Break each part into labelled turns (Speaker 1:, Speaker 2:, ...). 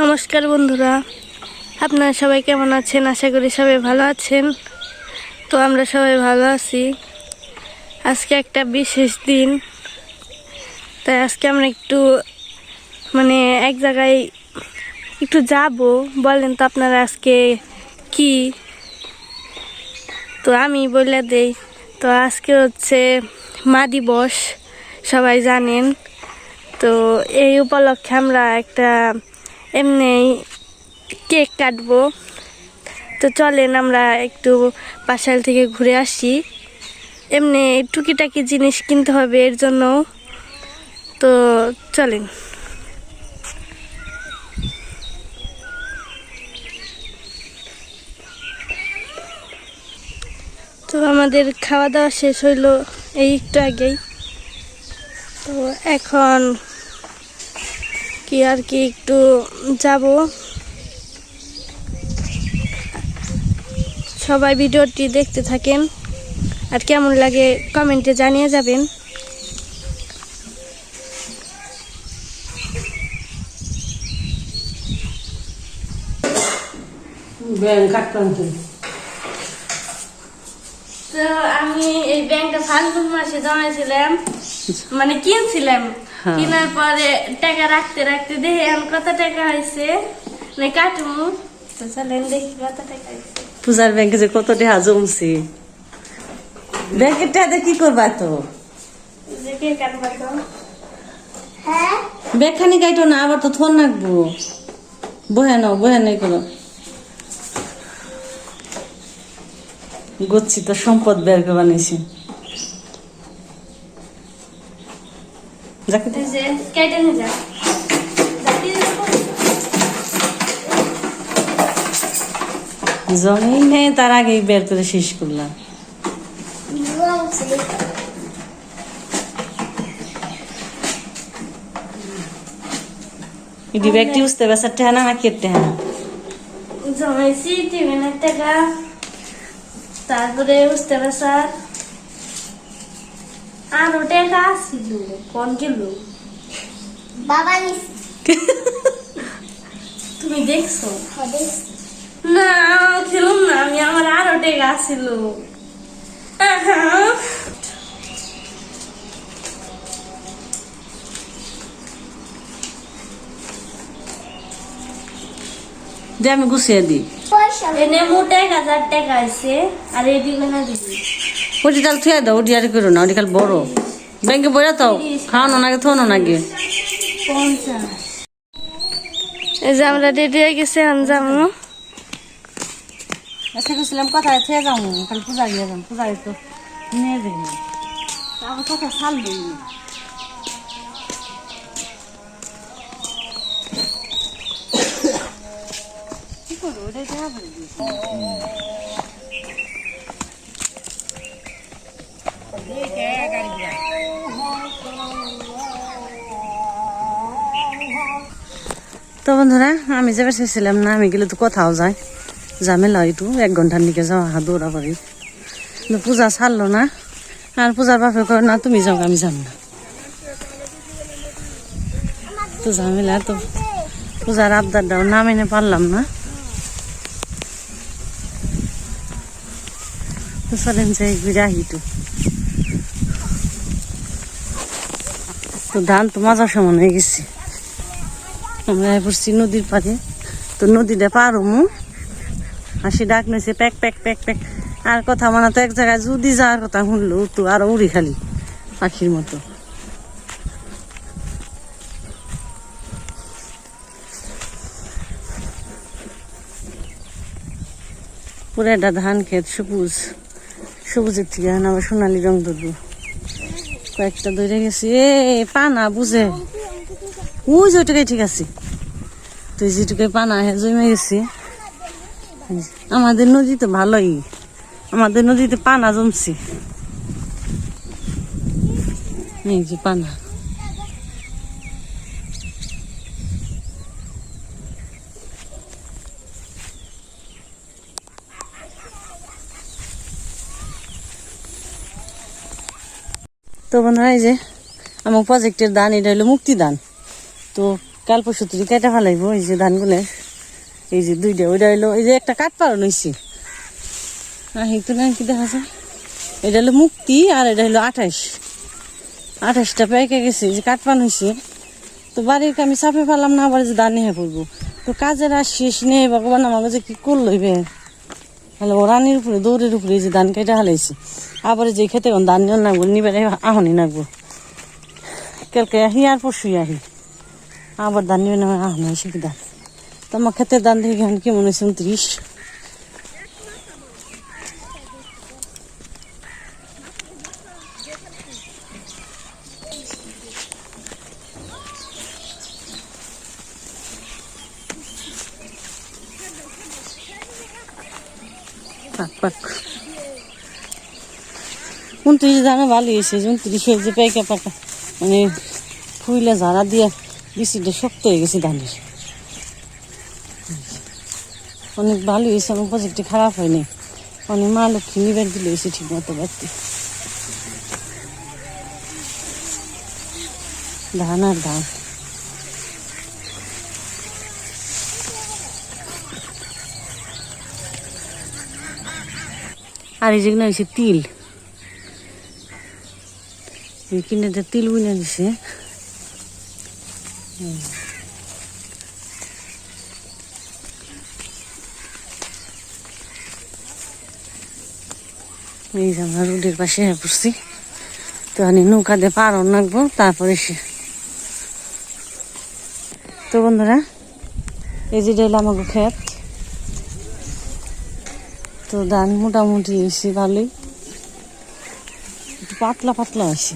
Speaker 1: নমস্কার বন্ধুরা। আপনারা সবাই কেমন আছেন? আশা করি সবাই ভালো আছেন। তো আমরা সবাই ভালো আছি। আজকে একটা বিশেষ দিন। তাই আজকে আমরা একটু মানে এক জায়গায় একটু যাব। বলেন তো আপনারা আজকে কি? তো আমি বলে দেই, তো আজকে হচ্ছে মা দিবস, সবাই জানেন। তো এই উপলক্ষে আমরা একটা এমনি কেক কাটবো। তো চলেন আমরা একটু পাশাল থেকে ঘুরে আসি। এমনি টুকিটাকি জিনিস কিনতে হবে এর জন্য। তো চলেন। তো আমাদের খাওয়া দাওয়া শেষ হইল এই একটু আগেই। তো এখন কি আর কি একটু যাব। সবাই ভিডিওটি দেখতে থাকেন। আর কেমন লাগে কমেন্টে জানিয়ে যাবেন। তো আমি এই ব্যাংকটা ফাল্গুন মাসে জমাইছিলাম মানে কিনছিলাম। কেনার পরে টাকা রাখতে রাখতে দেখি এখন কত টাকা হয়েছে। মানে কাটমু তো চলেন দেখি কত টাকা হয়েছে।
Speaker 2: পূজার ব্যাংকে যে কত টাকা জমছে। ব্যাংকের টাকা কি করবা তো?
Speaker 1: হ্যাঁ?
Speaker 2: কাইটো না আবার তো থর নাকবো বহে নাও বহে নাই করো গচ্ছি তো সম্পদ বের করে বানিয়েছি যাকে
Speaker 1: এই যে কেটে নিয়ে যা জাতি
Speaker 2: জমি তার আগেই বের করে শেষ করলাম। ব্যাগটি বুঝতে বেসার টেহা না নাকি টেহা
Speaker 1: জমাইছি টিফিনের টাকা। তারপরে বুঝতে পারছার গেল?
Speaker 3: বাবা
Speaker 1: তুমি দেখছ? না খেলুম না আমি আমার আরও।
Speaker 2: যে আমি গুছিয়ে দিই।
Speaker 3: পয়সা।
Speaker 1: এনে মোট এক হাজার টাকা আছে আর এটি না দিবি।
Speaker 2: ওটি তাহলে থুয়ে দাও ওটি আর করো না ওটি খালি বড়। ব্যাংকে বইয়া তো খাওয়ানো নাকি থোনো নাকি?
Speaker 1: এই যে আমরা রেডি হয়ে গেছি আনজামু
Speaker 2: আচ্ছা গেছিলাম কোথায়? পূজা গিয়ে পূজা তো নিয়ে সাল দিই কি করব করে দিয়েছি তো বন্ধুরা, আমি যাবার চেয়েছিলাম না, আমি গেলে তো কোথাও যাই। ঝামেলা একটু এক ঘণ্টার নিকে যাওয়া হা দৌড়া পারি কিন্তু পূজা ছাড়লো না, আর পূজার বাপে কর না, তুমি যাও, আমি যাম না। তো ঝামেলা তো, পূজার আবদারটাও না মেনে পারলাম না। তো চলেন যাই, ঘুরে আহি তো ধান তো মাজার সমান হয়ে গেছে। আমরা পড়ছি নদীর পাড়ে। তো নদীটা পার হমু। হাসি ডাক নিয়েছে প্যাক প্যাক প্যাক প্যাক। আর কথা মানে তো এক জায়গায় যদি যাওয়ার কথা শুনলো তো আরও উড়ি খালি পাখির মতো। পুরো একটা ধান ক্ষেত সবুজ। সবুজের থেকে আবার সোনালি রং ধরবো। কয়েকটা ধরে গেছি। এ পানা বুঝে। ওই যে ঠিক আছে। তুই যেটুকাই পানা হে জমে গেছি। আমাদের নদী তো ভালোই। আমাদের নদীতে পানা জমছে। এই যে পানা তো বন্ধুরা, এই যে আমার প্রজেক্টের দান এটা হলো মুক্তি দান তো কাল পরশু তুই কেটে ফেলাইবো এই যে ধানগুলো। এই যে দুইটা, ওইটা হইল এই যে একটা কাঠ পালন হয়েছে আহি তো না কি দেখা যায় এটা হলো মুক্তি আর এটা হলো আঠাশ। আঠাশটা পেকে গেছে, এই যে কাঠ পান হয়েছে তো বাড়ির আমি চাপে ফেলাম না, আবার যে দানি হয়ে পড়ব। তো কাজের আর শেষ নেই, ভগবান আমাকে যে কি করল এবে হ্যালো রানির উপরে, দৌড়ের উপরে যে ধান কেটে হালাইছি। আবার যে খেতে ধান নিয়ে নাগবো নিবারে আহনি নাগবো কালকে আহি আর পরশুই আহি। আবার ধান নিবে না, আহনি ধান? তো আমার ক্ষেতের ধান কি মনে হচ্ছে উনত্রিশ? পাক পাক উনত্রিশ দানা ভালো হয়েছে উনত্রিশ যে পেঁকা পাকা। মানে ফুইলে ঝাড়া দিয়ে বৃষ্টিটা শক্ত হয়ে গেছে ধানের। অনেক ভালো হয়েছে, আমার প্রজেক্টটি খারাপ হয়নি। অনেক মা লক্ষ্মী নিবার দিলে হয়েছে ঠিক মতো বাড়তে। ধান আর ধান। আর এই যেগুলো হয়েছে তিল। কিনে যে তিল বুনে দিছে। এই যে আমরা রোডের পাশে হয়ে পড়ছি। তো আমি নৌকা দিয়ে পার নাকবো তারপরে সে তো বন্ধুরা, এই যে হলো আমাকে ক্ষেত। তো ধান মোটামুটি এসে ভালোই। একটু পাতলা পাতলা আছে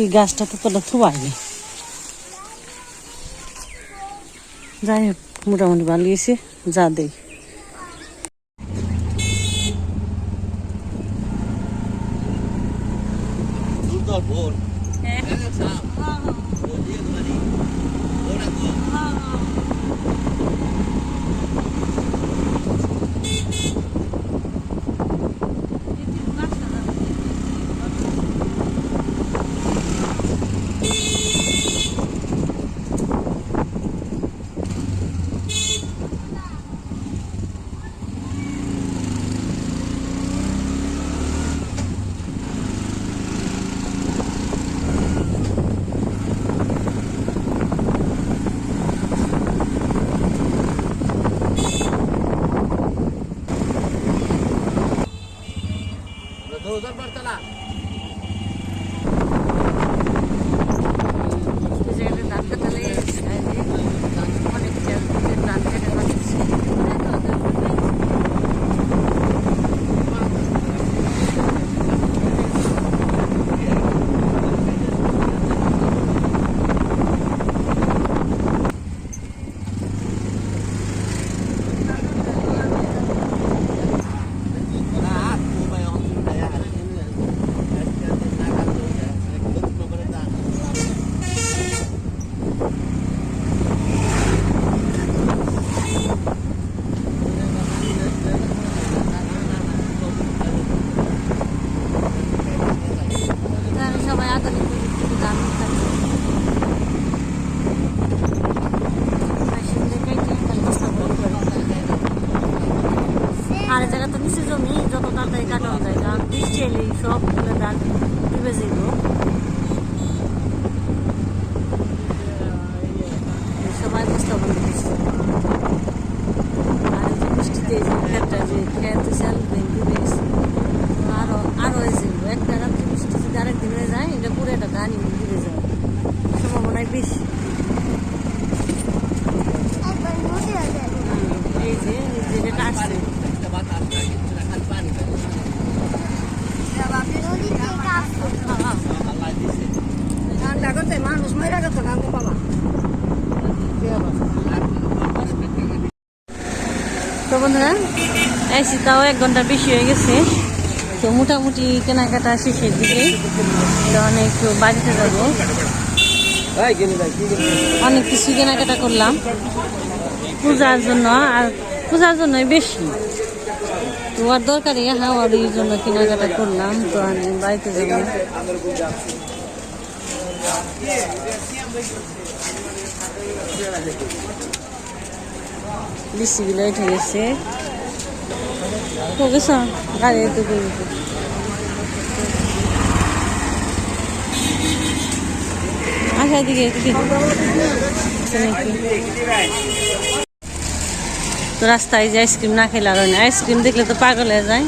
Speaker 2: এই গাছটা তো তোটা থুবাইনি যাই হোক মোটামুটি ভালো এসে যা দেই। সবাই এসি তাও এক ঘণ্টা বেশি হয়ে গেছে। তো মোটামুটি কেনাকাটা শেষের দিকে। অনেক বাড়িতে যাব। অনেক কিছু কেনাকাটা করলাম। পূজার জন্য, আর পূজার জন্যই বেশি। তো আর দরকারি হ্যাঁ এই জন্য কেনাকাটা করলাম। তো আমি বাড়িতে যাব। বিসিগুলো উঠে গেছে। গেছ গাড়ি তো করব আচ্ছা এদিকে এদিকে। তো রাস্তায় যে আইসক্রিম না খেলে আর না। আইসক্রিম দেখলে তো পাগল হয়ে যায়।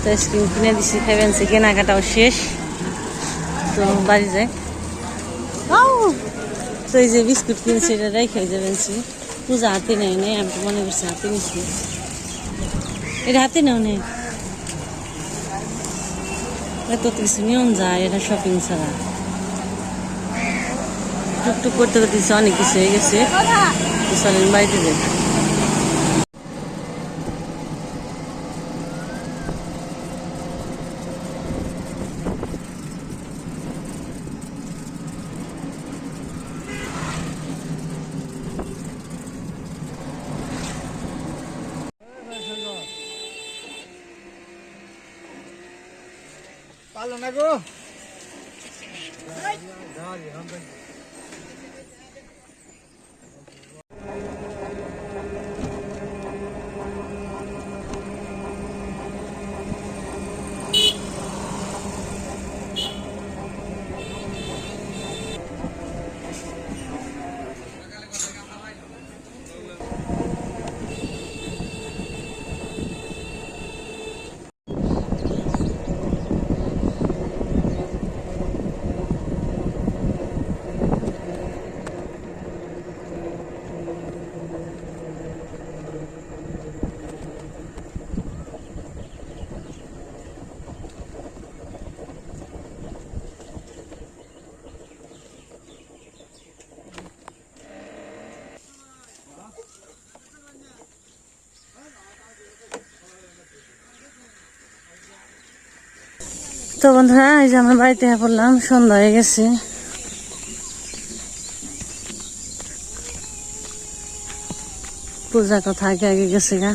Speaker 2: তো আইসক্রিম কিনে দিছি ফেভেন্সি কেনাকাটাও শেষ। তো বাড়ি যায়! তো এই যে বিস্কুট কিনছি, এটা রেখে যাবেনছি পূজা হাতে নেই নেই, আমি তো মনে করছি হাতে নিছি। এটা হাতে নেও নেই এত কিছু নিয়ম যায়, এটা শপিং ছাড়া। টুকটুক করতে করতে অনেক কিছু হয়ে গেছে। চলেন বাড়িতে যাই।
Speaker 4: পারল না
Speaker 2: তো বন্ধুরা, এই যে আমরা বাড়িতে পড়লাম, সন্ধ্যা হয়ে গেছে। পূজা কথা আগে আগে গেছে গা।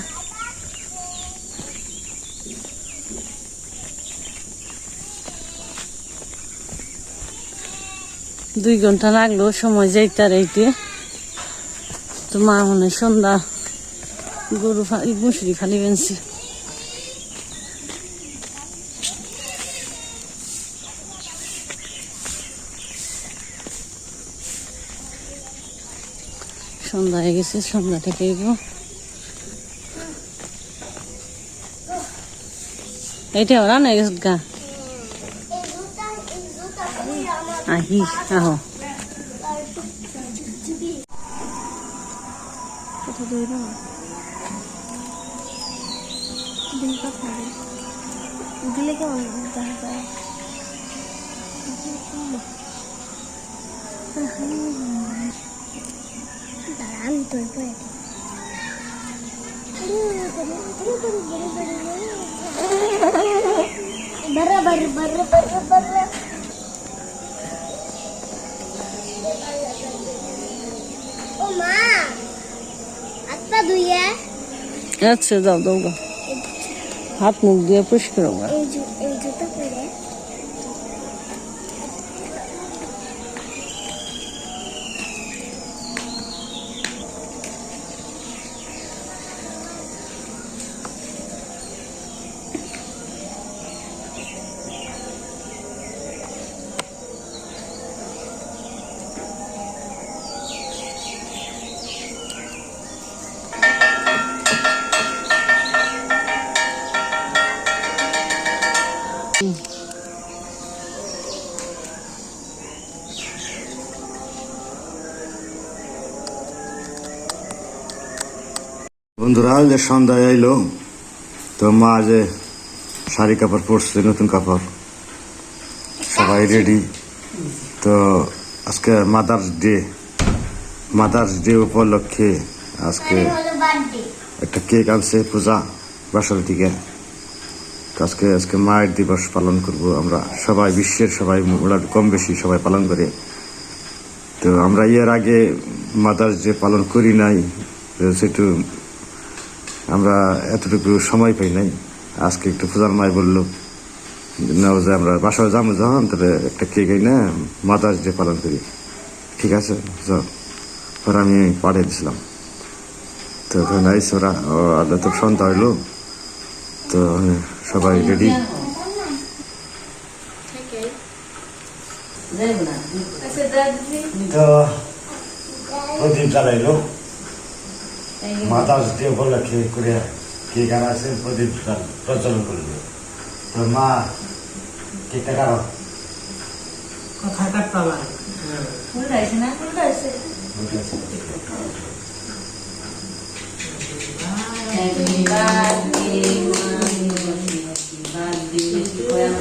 Speaker 2: দুই ঘণ্টা লাগল সময় যাইতে আর এইতে। তো মা মনে সন্ধ্যা গরু মুসুরি ফালি বেনছি। সন্ধ্যা হয়ে গেছে সন্ধ্যা থেকে এইটা ওরা না গেছে গা
Speaker 3: এই জুতা এই জুতা খুলে আমার
Speaker 2: আহি আহো
Speaker 1: কথা ধরো না দিন কথা দিলে কেমন দেখা যায়
Speaker 3: দাঁড়া আমি তোর পরে বরাবর বরাবর বরাবর ও মা আত্মা ধুইয়া
Speaker 2: আচ্ছা যাও দাও গা হাত মুখ দিয়ে
Speaker 4: বন্ধুরা যে সন্ধ্যায় আইলো। তো মা যে শাড়ি কাপড় পরছে নতুন কাপড়। সবাই রেডি তো আজকে মাদার্স ডে মাদার্স ডে উপলক্ষে আজকে একটা কেক আনছে পূজা বাসার থেকে আজকে আজকে মায়ের দিবস পালন করব আমরা। সবাই, বিশ্বের সবাই, ওরা কম বেশি সবাই পালন করে। তো আমরা এর আগে মাদার্স ডে পালন করি নাই সেটু আমরা এতটুকু সময় পাই নাই। আজকে একটু পূজার মায় বলল, নাও যে, আমরা বাসায় যাব যখন তাহলে একটা কেক না মাদার্স ডে পালন করি। ঠিক আছে পরে আমি পাঠিয়ে দিছিলাম। তো ওখানে আইসে ওরা আদা তো সন্ধ্যা হইল। তো সবাই রেডি
Speaker 2: যাইব না
Speaker 4: তো প্রদীপ জ্বালাইলো। মাদার্স ডে উপলক্ষে করে কেক আনাছে প্রদীপ জ্বাল- প্রজ্বলন করল। তো মা কেকটা কারও
Speaker 2: কথা কাটতে আমার উল্টাইছে না Happy birthday, mommy. Happy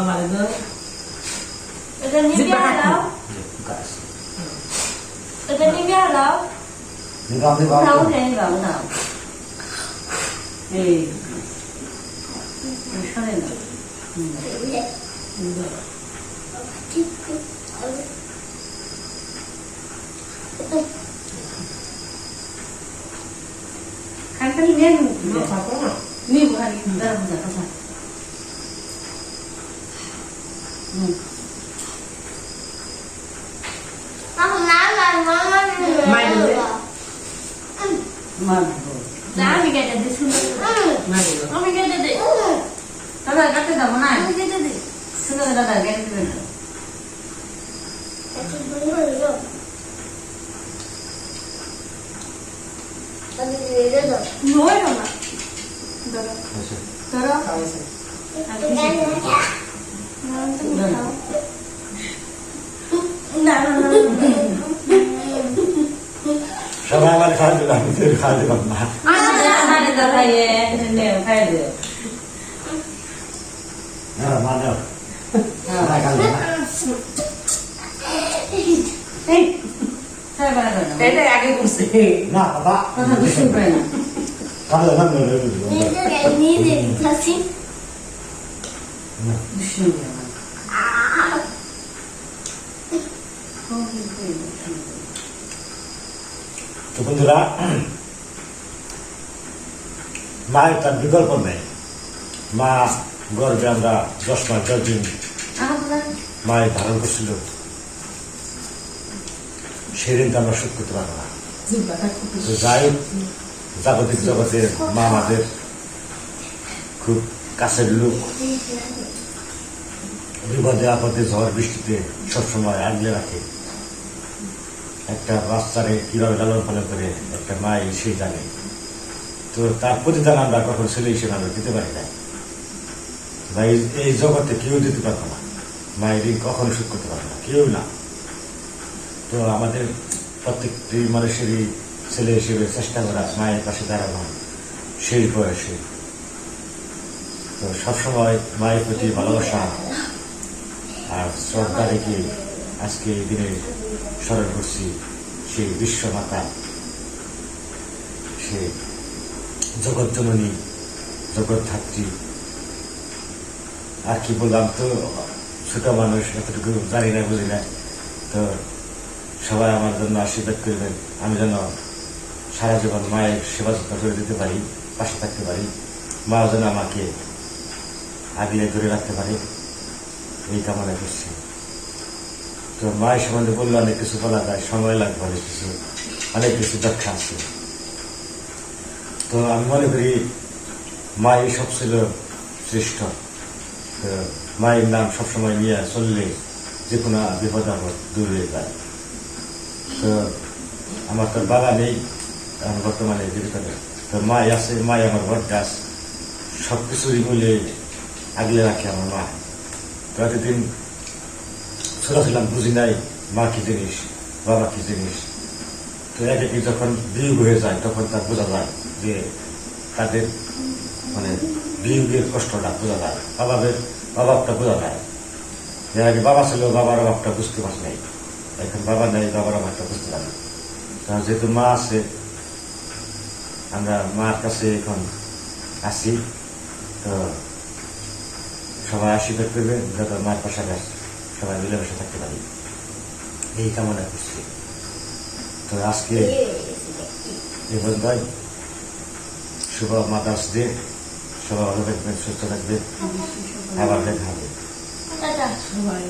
Speaker 2: করলাম
Speaker 1: এটা নিবি হালাও এটা নিবি হালাও
Speaker 4: নিবাম নিবাম
Speaker 2: নাও নেই নাও নাও এই সরে না খানখানি নেন নিব খালি দাঁড়া বুঝা কথা হুম মারবো
Speaker 1: আমি কেটে আমি কেটে দিই
Speaker 2: দাদা কাটতে যাব না
Speaker 1: আমি কেটে দিই
Speaker 2: শুনে দাদা গেলে দেবেন না
Speaker 1: ধরো ধরো না না না
Speaker 4: সবাই আমার খাওয়া দিল আমি তোর খাওয়া দিলাম না
Speaker 2: আরে দাদা এ নে খাই দে
Speaker 4: না মানে না খাওয়া দিলাম না
Speaker 2: এই খাই বাড়া করে না
Speaker 5: এটা আগে করছে
Speaker 4: না বাবা
Speaker 2: কথা বুঝতে পারে না
Speaker 4: খাওয়া দিলাম না
Speaker 2: বুঝতে পারে না
Speaker 4: তো বন্ধুরা মায়ের তার বিকল্প নেই। মা গর্বে আমরা দশ মাস দশ দিন মায়ের ধারণ করছিল। সেদিন তো আমরা সুখ করতে পারব না। তো যাই জাগতিক জগতে মা আমাদের খুব কাছের লোক। বিপদে আপদে ঝড় বৃষ্টিতে সবসময় আগলে রাখে। একটা বাচ্চারে কীভাবে লালন পালন করে একটা মা সে জানে তো তার প্রতিদান আমরা কখন ছেলে হিসেবে আমরা দিতে পারি না। বা এই- জগতে কেউ দিতে পারব না। মায়ের ঋণ কখনো শোধ করতে পারব না, কেউ না। তো আমাদের প্রত্যেকটি মানুষেরই ছেলে হিসেবে চেষ্টা করা মায়ের পাশে দাঁড়ানো, সেই বয়সে। তো সবসময় মায়ের প্রতি ভালোবাসা আর শ্রদ্ধা রেখে আজকে এই দিনে স্মরণ করছি সেই বিশ্বমাতা, সে জগৎ জননী জগৎ ধাত্রী আর কি বললাম তো, ছোট মানুষ এতটুকু জানি না, বুঝি না। তো সবাই আমার জন্য আশীর্বাদ করবেন। আমি যেন সারা জীবন মায়ের সেবা যত্ন করে দিতে পারি, পাশে থাকতে পারি। মা যেন আমাকে আগলে ধরে রাখতে পারে, এই কামনা করছি। তো মায়ের সম্বন্ধে বললে অনেক কিছু বলা যায়, সময় লাগবে, অনেক কিছু অনেক কিছু ব্যাখ্যা আছে। তো আমি মনে করি মাই সব ছিল শ্রেষ্ঠ। তো মায়ের নাম সবসময় নিয়ে চললে যে কোনো বিপদ আপদ দূর হয়ে যায়। তো আমার তো বাবা নেই, এখন বর্তমানে নেই। তো মাই আছে, মাই আমার বট গাছ সব কিছুরই মূল্যে আগলে রাখে আমার মা। তো এতদিন ছোট ছিলাম বুঝি নাই মা কি জিনিস বাবা কি জিনিস তো এক একই যখন বিয়োগ হয়ে যায় তখন তার বোঝা যায় যে তাদের মানে বিয়োগের কষ্টটা বোঝা যায় অভাবের অভাবটা বোঝা যায় যে আগে বাবা ছিল বাবার অভাবটা বুঝতে পারছি নাই এখন বাবা নেই বাবার অভাবটা বুঝতে পারি কারণ যেহেতু মা আছে আমরা মার কাছে এখন আসি তো সবাই আশীর্বাদ করবে যাতে মার পাশাপাশি সবাই মিলেমিশে থাকতে পারি। এই কামনা করছি। তো আজকে পর্যন্তই। শুভ মাদার্স দে সবাই ভালো থাকবেন সুস্থ থাকবেন। আবার দেখা হবে।
Speaker 2: সবাই